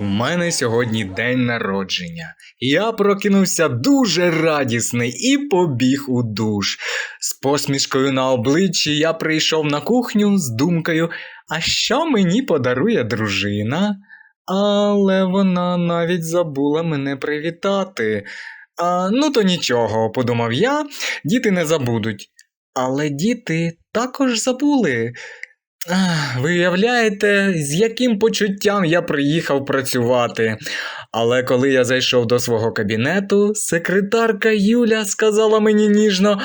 У мене сьогодні день народження. Я прокинувся дуже радісний і побіг у душ. З посмішкою на обличчі я прийшов на кухню з думкою, а що мені подарує дружина? Але вона навіть забула мене привітати. А, ну то нічого, подумав я, діти не забудуть. Але діти також забули. Ах, Виявляєте, з яким почуттям я приїхав працювати. Але коли я зайшов до свого кабінету, секретарка Юля сказала мені ніжно: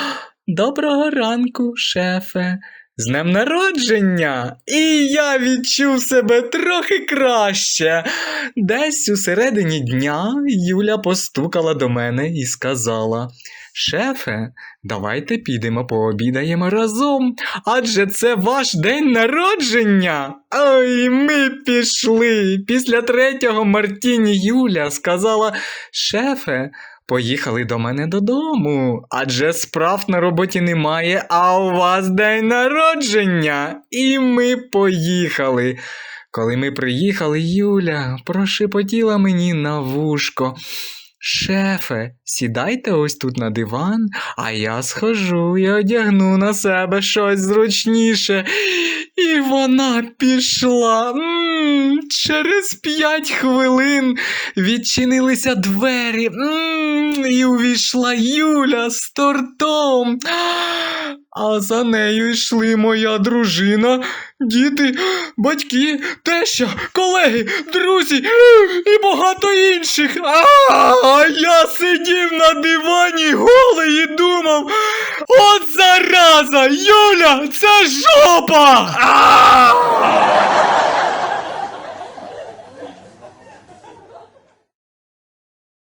Доброго ранку, шефе, з днем народження! І я відчув себе трохи краще. Десь у середині дня Юля постукала до мене і сказала: Шефе, давайте підемо пообідаємо разом, адже це ваш день народження. Ой, ми пішли. Після третього Мартіні Юля сказала: Шефе, поїхали до мене додому, адже справ на роботі немає, а у вас день народження. І ми поїхали. Коли ми приїхали, Юля прошепотіла мені на вушко. Шефе, сідайте ось тут на диван, а я схожу і одягну на себе щось зручніше. І вона пішла. м через п'ять хвилин відчинилися двері. м і увійшла Юля з тортом. А за нею йшли моя дружина, діти, батьки, теща, колеги, друзі і багато інших. А я сидів на дивані голий і думав: от зараза, Юля, це жопа!